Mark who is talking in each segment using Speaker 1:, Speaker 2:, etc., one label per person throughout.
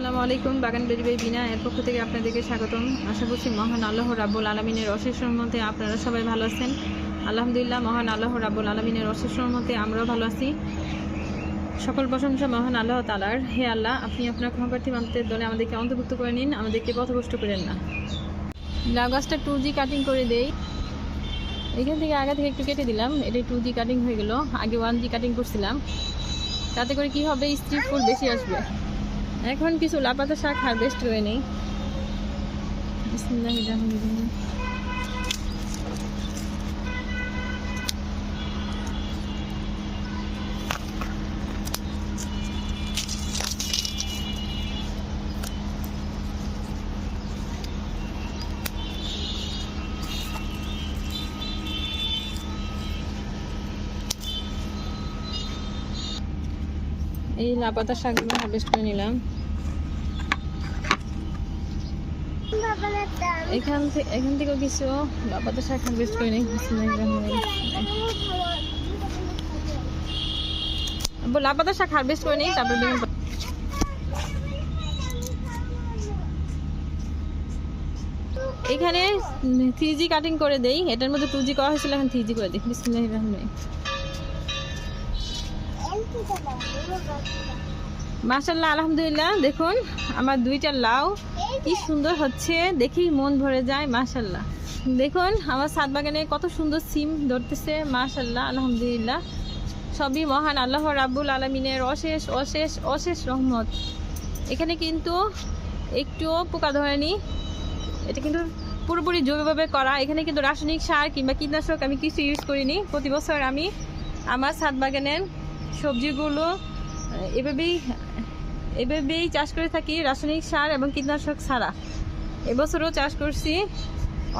Speaker 1: আসসালামু আলাইকুম, বাগান বেরি বাই বিনা এর পক্ষ থেকে আপনাদেরকে স্বাগতম। আশা করছি মহান আল্লাহ রাব্বুল আলমিনের অশেষ মধ্যে আপনারা সবাই ভালো আছেন। আলহামদুলিল্লাহ, মহান আল্লাহ রাব্বুল আলমিনের অশেষ মধ্যে আমরাও ভালো আছি। সকল প্রশংসা মহান আল্লাহ তালার হে আল্লাহ, আপনি আপনার ক্ষমাপ্রার্থী মানুষদের দলে আমাদেরকে অন্তর্ভুক্ত করে নিন, আমাদেরকে পথভ্রষ্ট করেন না। লাউ গাছটা টু জি কাটিং করে দেই। এখান থেকে আগে থেকে একটু কেটে দিলাম এটা টু জি কাটিং হয়ে গেল। আগে ওয়ান জি কাটিং করছিলাম। তাতে করে কি হবে? স্ট্রিট ফুল বেশি আসবে। এখন কিছু লাপাতা শাক হারভেস্ট হয়ে নেই এই লাপাতা শাকগুলো হারভেস্ট করে নিলাম। এখান থেকে এখান থেকেও কিছু লাপাতা শাক হারভেস্ট করে নিই লাপাতা শাক হারভেস্ট করে নিই, তারপর বেগুন এখানে থ্রি জি কাটিং করে দেই। এটার মধ্যে টু জি করা হয়েছিল, এখন থ্রি জি করে দিই। বিসমিল্লাহির রহমানির রহিম। মাশাল্লাহ আলহামদুলিল্লাহ। দেখুন, আমার দুইটা লাউ। কি সুন্দর হচ্ছে দেখি মন ভরে যায় মাশাল্লাহ দেখুন, আমার সাত বাগানে কত সুন্দর সিম ধরতেছে মাশাল্লাহ আলহামদুলিল্লাহ। সবই মহান আল্লাহ রাব্বুল আলমিনের অশেষ অশেষ অশেষ রহমত। এখানে কিন্তু একটুও পোকা ধরেনি। এটা কিন্তু পুরোপুরি জৈবভাবে করা। এখানে কিন্তু রাসায়নিক সার কিংবা কীটনাশক আমি কিছু ইউজ করিনি। প্রতি বছর আমি আমার ছাদ বাগানের সবজিগুলো এভাবেই এভাবেই চাষ করে থাকি রাসায়নিক সার এবং কীটনাশক ছাড়া। এবছরও চাষ করছি।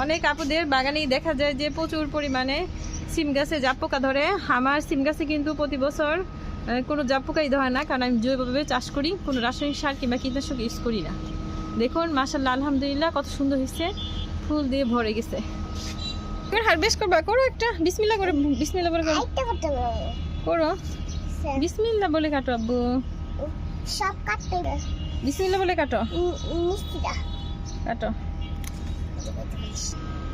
Speaker 1: অনেক আপুদের বাগানেই দেখা যায় যে প্রচুর পরিমাণে সিম গাছে জাপ পোকা ধরে। আমার সিম গাছে কিন্তু প্রতি বছর কোনো জাপ পোকাই ধরে না কারণ আমি জৈবভাবে চাষ করি কোনো রাসায়নিক সার কিংবা কীটনাশক ইউজ করি না। দেখুন মাসাল্লাহ আলহামদুলিল্লাহ কত সুন্দর হয়েছে। ফুল দিয়ে ভরে গেছে। হারভেস্ট করবা করো একটা। বিসমিল্লা করে বিসমিল্লা করো করো। বিসমিল্লা বলে কাটো আব্বু।
Speaker 2: সব কাটতে।
Speaker 1: বিসমিল্লা বলে কাটো। কাটো।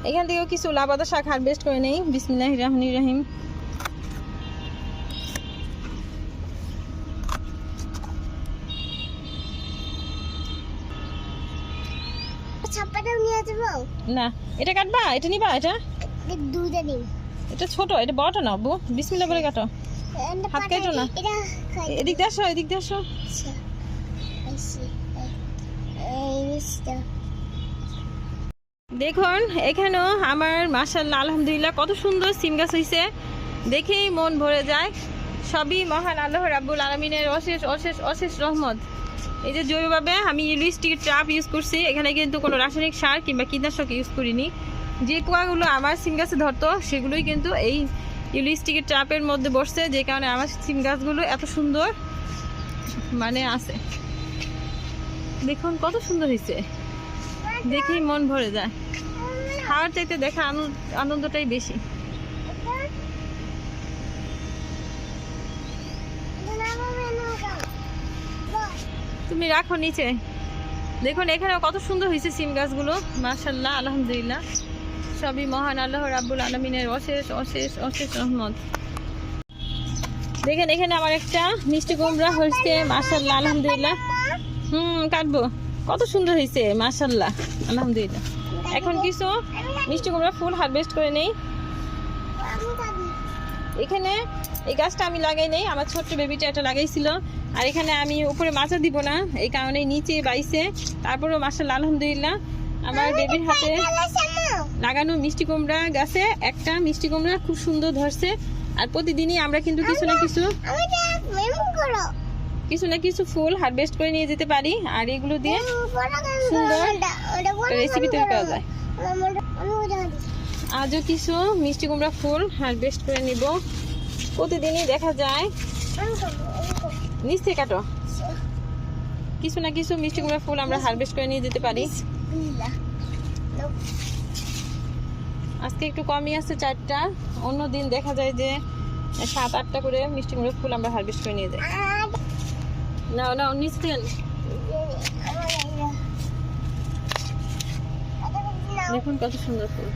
Speaker 1: এখান থেকেও কিছু লাবাদা শাক হারভেস্ট করে নেই। বিসমিল্লাহ রহমানির রহিম। না এটা কাটবা? এটা নিবা? এটা?
Speaker 2: দুধে নিন
Speaker 1: এটা ছোট এটা বড়টা না আব্বু। বিসমিল্লা বলে কাটো। হাত কেটো না। এদিক দিয়ে আসো এদিক দিয়ে আসো।
Speaker 2: আচ্ছা
Speaker 1: দেখুন এখানেও আমার মাসাল্লাহ আলহামদুলিল্লাহ কত সুন্দর সিম গাছ হয়েছে দেখেই মন ভরে যায়। সবই মহান আল্লাহ রাব্বুল আলমিনের অশেষ অশেষ অশেষ রহমত। এই যে জৈবভাবে আমি ইউলিস্টিক ট্রাপ ইউজ করছি এখানে কিন্তু কোনো রাসায়নিক সার কিংবা কীটনাশক ইউজ করিনি। যে পোকাগুলো আমার সিম গাছে ধরতো সেগুলোই কিন্তু এই ইউলিস্টিকের চাপের মধ্যে বসছে, যে কারণে আমার সিম গাছগুলো এত সুন্দর মানে আছে। দেখুন কত সুন্দর হয়েছে। দেখেই মন ভরে যায়। খাওয়ার চাইতে দেখা আনন্দ, আনন্দটাই বেশি। তুমি রাখো নিচে। দেখুন এখানে কত সুন্দর হয়েছে সিম গাছগুলো। মাশাল্লাহ আলহামদুলিল্লাহ। সবই মহান আল্লাহ রাব্বুল আলমিনের অশেষ অশেষ অশেষ রহমত। দেখেন, এখানে আমার একটা মিষ্টি কুমড়া হয়েছে মাশাল্লাহ আলহামদুলিল্লাহ। হুম, কাটবো। কত সুন্দর হয়েছে মাশাল্লাহ আলহামদুলিল্লাহ। এখন কিছু মিষ্টি কুমড়া ফুল হারভেস্ট করে নেই। এখানে এই গাছটা আমি লাগাই নেই, আমার ছোট্ট বেবিটা এটা লাগাইছিল। আর এখানে আমি উপরে মাচা দিব না, এই কারণে নিচে বাইছে। তারপরেও মাসাল আলহামদুলিল্লাহ, আমার বেবির হাতে লাগানো মিষ্টি কুমড়া গাছে একটা মিষ্টি কুমড়া খুব সুন্দর ধরছে। আর প্রতিদিনই আমরা কিন্তু কিছু না কিছু কিছু না কিছু ফুল হারভেস্ট করে নিয়ে যেতে পারি। আর এগুলো দিয়ে সুন্দর রেসিপি তৈরি করা যায়। আজও কিছু মিষ্টি কুমড়া ফুল হারভেস্ট করে নিব। প্রতিদিনই দেখা যায়। নিচ থেকে কাটো। কিছু না কিছু মিষ্টি কুমড়া ফুল আমরা হারভেস্ট করে নিয়ে যেতে পারি। আজকে একটু কমই আছে চারটা। অন্য দিন দেখা যায় যে সাত, আটটা করে মিষ্টি মুড়ে ফুল আমরা হারভেস্ট করে নিয়ে যাই। না না নিচ্ছেন দেখুন কত সুন্দর ফুল।